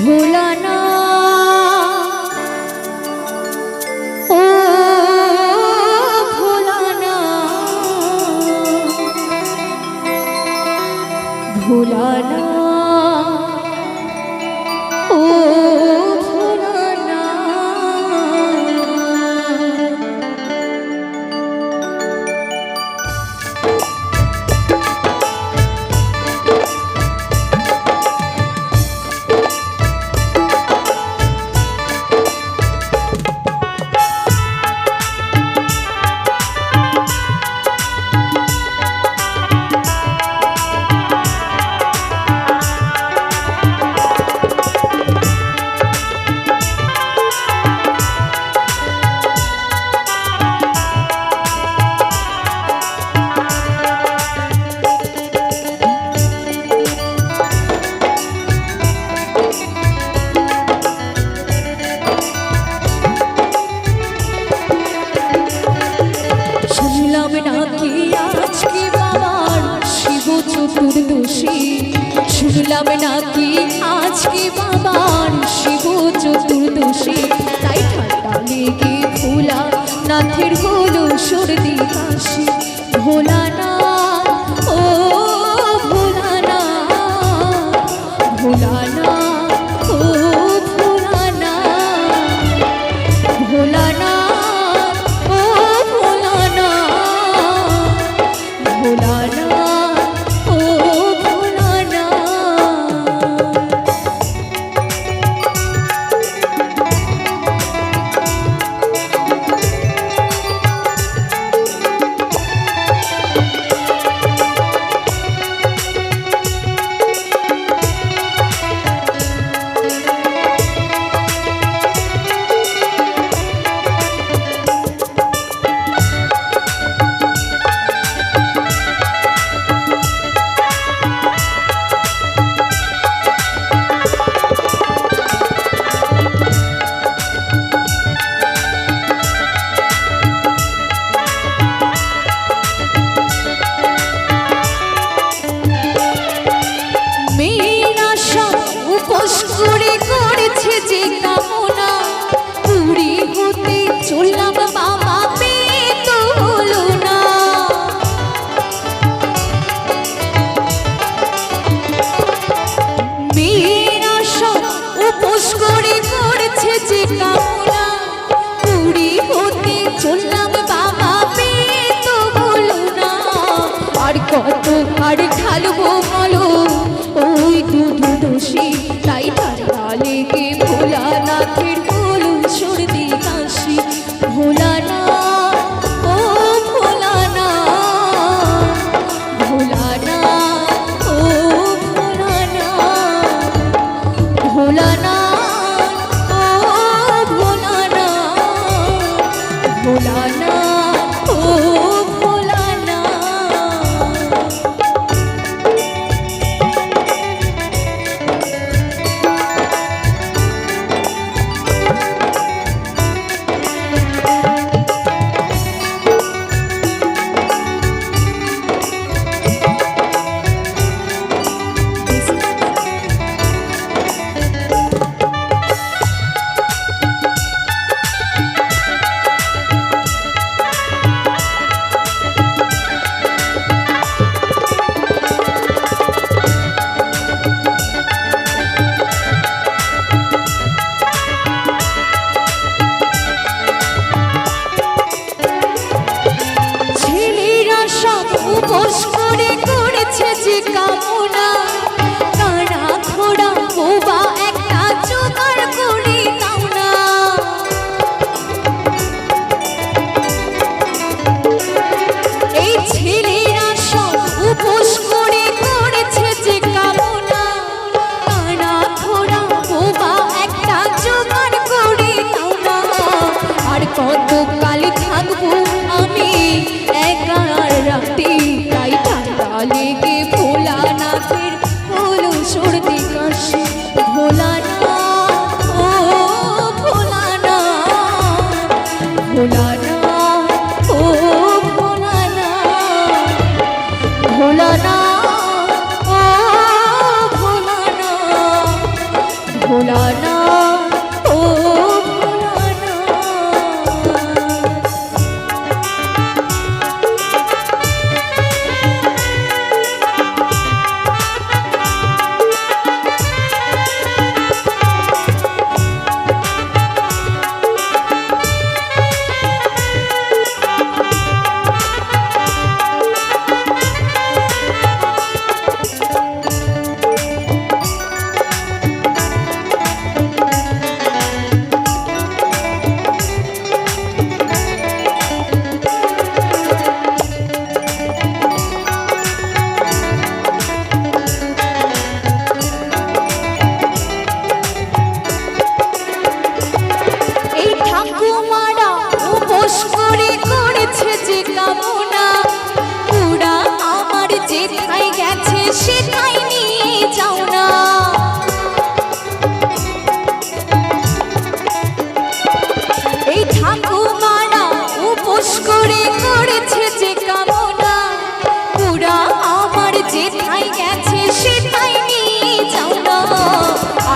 ভূ শুনলাম নাকি আজকে বাবার আর ঢালবো Hulal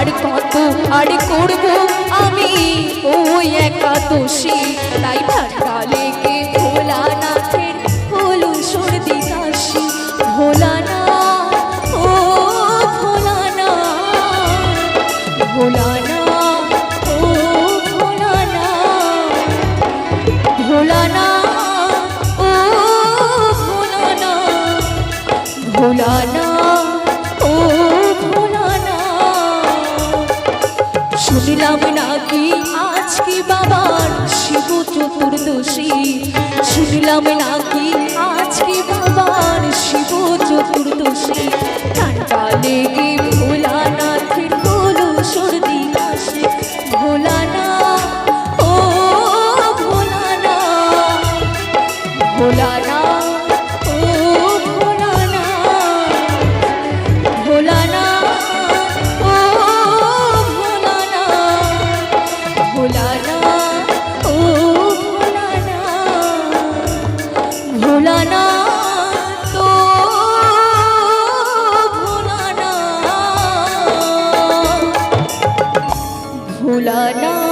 আর কত আর করব আমি? ও একা দোষী তাই ঠান্ডা লেগে ভোলানাথের হলো সর্দি কাশি। ভোলানা শুনলাম নাকি? আজকে বাবার শিব চতুর্দশী শুনলাম নাকি? আজকে বাবার শিব চতুর্দশী ঠান্ডা লেগে ভোলানা ও